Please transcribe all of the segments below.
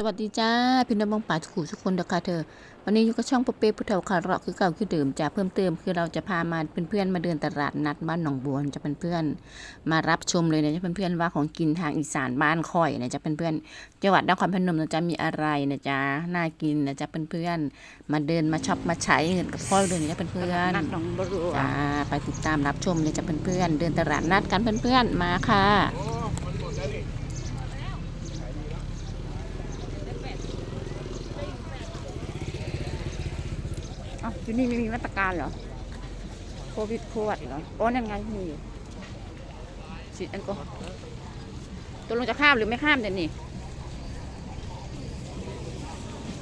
สวัสดีจ้า พี่น้องบางป่าทุกคู่ทุกคนเด้อค่ะเธอ วันนี้อยู่กับช่องปะเป้ผู้เฒ่าคาเราะคือเก่าคือเดิมจ้าเพิ่มเติมคือเราจะพามาเป็นเพื่อนมาเดินตลาดนัดบ้านหนองบัวจะเป็นเพื่อนๆมารับชมเลยนะจะเป็นเพื่อนๆว่าของกินทางอีสานบ้านค่อยนะจะเป็นเพื่อนๆจังหวัดนครพนมนะจะมีอะไรนะจ๊ะน่ากินนะจะเป็นเพื่อนๆมาเดินมาช็อปมาใช้เงินกับพ่อเลยนะจะเป็นเพื่อนนัดหนองบัวจ้าไปติดตามรับชมเลยจะเป็นเพื่อนๆเดินตลาดนัดกันเพื่อนๆมาค่ะ อ้าว ที่นี่ไม่มีมาตรการเหรอ โควิดโควดเหรอโอ้นั่นไงมีอยู่ฉีดแอลกอฮอล์ตัวลงจะข้ามหรือไม่ข้ามเดี๋ยวนี้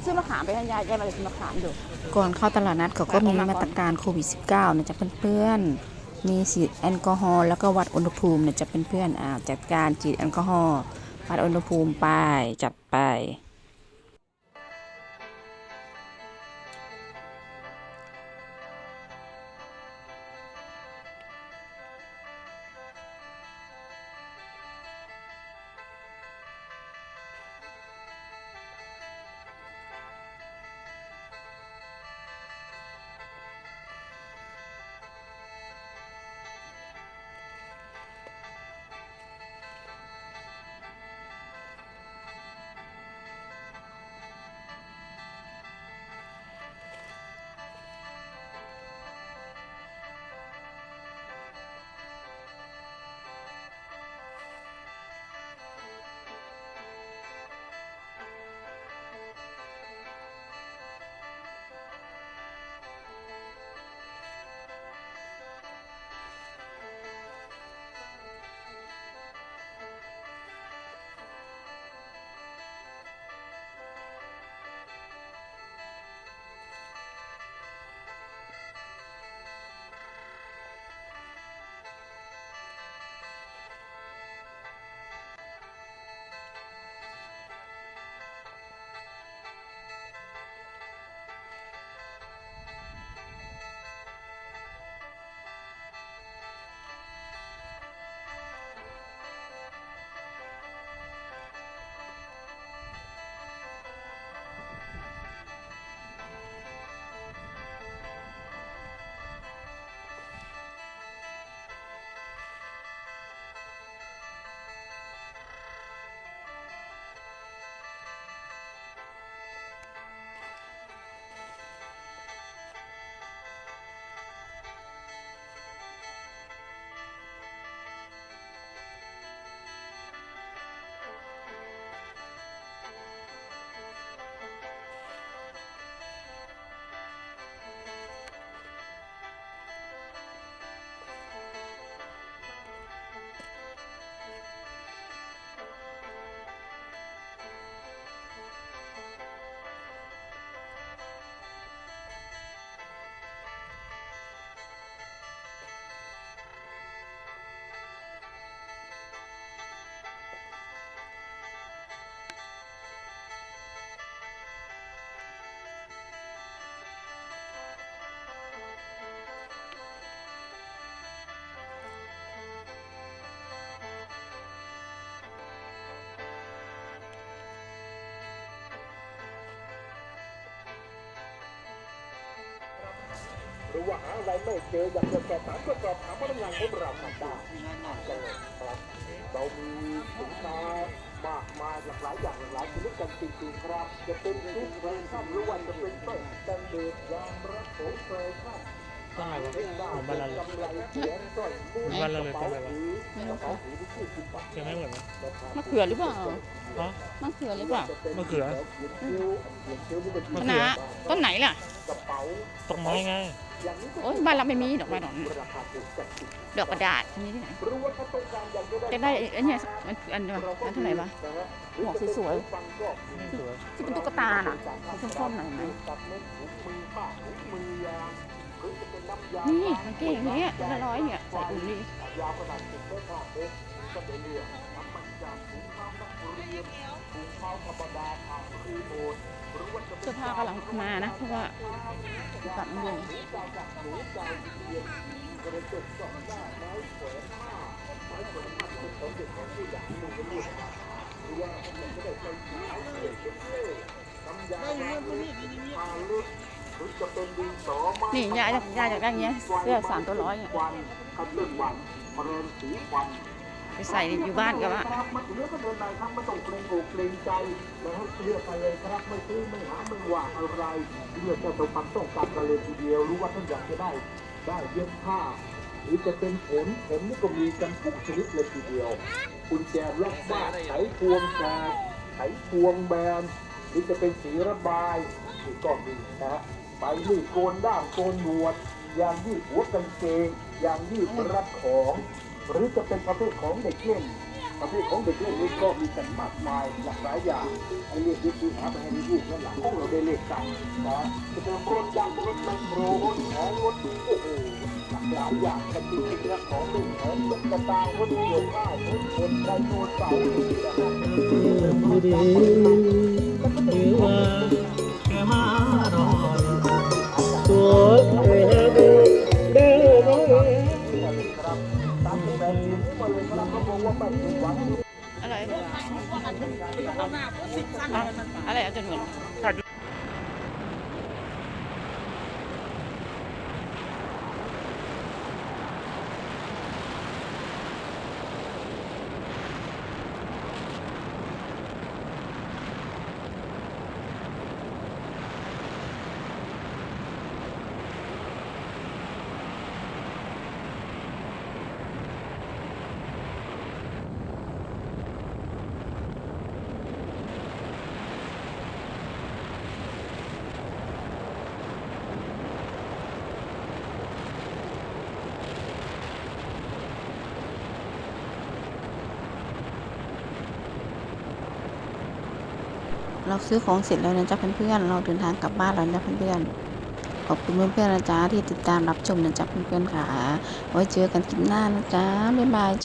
ซื้อมะขามไปให้ยายยายมาเลยซื้อมะขามดู ก่อนเข้าตลาดนัดเขาก็มีมาตรการโควิด -19 นะจะเพื่อนๆ มีฉีดแอลกอฮอล์แล้วก็วัดอุณหภูมินะจะเพื่อนๆอ่าจัดการฉีดแอลกอฮอล์วัดอุณหภูมิไปจัดไป หรือว่าหาอะไรไม่เจออยากจะสอบถามก็สอบถามพนักงานของเราทำได้านกันครับเรามีสินค้ามากมายหลากหลายอย่างหลากหลายชนิดกันจริงๆครับ จะเป็นทุกแบรนด์ครับหรือว่าจะเป็นต้นแตนเดดยางรักโสเฟรครับต้นอะไรวะเล่นได้เหมือนบ้านเราเลยกำไรเสียงสร้อยมุ้เหมือนบ้านเราเลยกระต้นเป๋าอะไรวะถือกระเป๋าถือที่ชื่อสิบบาทยังไม่เหมือนไหมมะเขือหรือเปล่าฮะมะเขือหรือเปล่ามะเขือคณะต้นไหนล่ะกระเป๋าตกไม้ไง โอ้ยบ้านเราไม่มีดอกไม้ดอกนั้นราคาถูกดอกกระดาษมีที่ไหนหรือว่าถ้าต้องการอยากจะได้ไอ้เนี่ยมันอันเดียวมันเท่าไหร่วะหัวสวยฟังก็ไม่สวยที่เป็นตุ๊กตาน่ะสีส้มๆหน่อยไหมตัดเล็บถุงมือผ้าถุงมือยางหรือจะเป็นน้ำยานี่มันเก่งเนี่ยละร้อยเนี่ยใส่อุ่นดี เสื้อผ้ากำลังมานะ เพราะว่าตัดมันลงจากหนูจากเรียนกระจกสองหน้าไม้แขวนผ้าไม้แขวนผ้าเป็นของเด็กของผู้ใหญ่หนูก็เลือกหรือว่ายจะยายจะได้เงี้ยเสื้อสามตัวร้อยเนี่ย ไปใส่อยู่บ้านก็ว่ามาถึงเรื่องก็เดินในครับไม่ต้องเกรงอกเกรงใจนะฮะเลือกไปเลยครับไม่ซื้อไม่หาไม่ว่าอะไรเลือกแค่ตรงความต้องการกันเลยทีเดียวรู้ว่าท่านอยากจะได้ได้เย็บผ้าหรือจะเป็นผลผลนี่ก็มีกันทุกชนิดเลยทีเดียวกุญแจล็อกบ้านไขพวงแกไขพวงแบนหรือจะเป็นสีระบายนี่ก็มีนะฮะไปนี่โกนด้ามโกนหนวดยางยืดหัวกางเกงยางยืดรับของ หรือจะเป็นประเภทของเด็กเล่น ประเภทของเด็กเล่นนี้ก็มีกันมากมายหลากหลายอย่างไอ้เรียกวิธีหาไปให้ลูกนั่นหลังพวกเราได้เรียกกันนะจะเป็นรถยางรถไมโรรถแข็งรถโอ้โหหลากหลายอย่างกันจริงๆนะของเล่นของตุ๊กตารถยนต์ข้าวรถยนต์ไดโนเสาร์นะครับผู้ดีหรือว่าแค่มารอ อะไรอะไรอาอะไรอาจนเหมือ เราซื้อของเสร็จแล้วนะจ๊ะเพื่อนๆ เราเดินทางกลับบ้านแล้วนะเพื่อนๆ ขอบคุณเพื่อนๆนะจ๊ะที่ติดตามรับชมนะจ๊ะเพื่อนๆค่ะ ไว้เจอกันคลิปหน้านะจ๊ะบ๊ายบายจ้ะ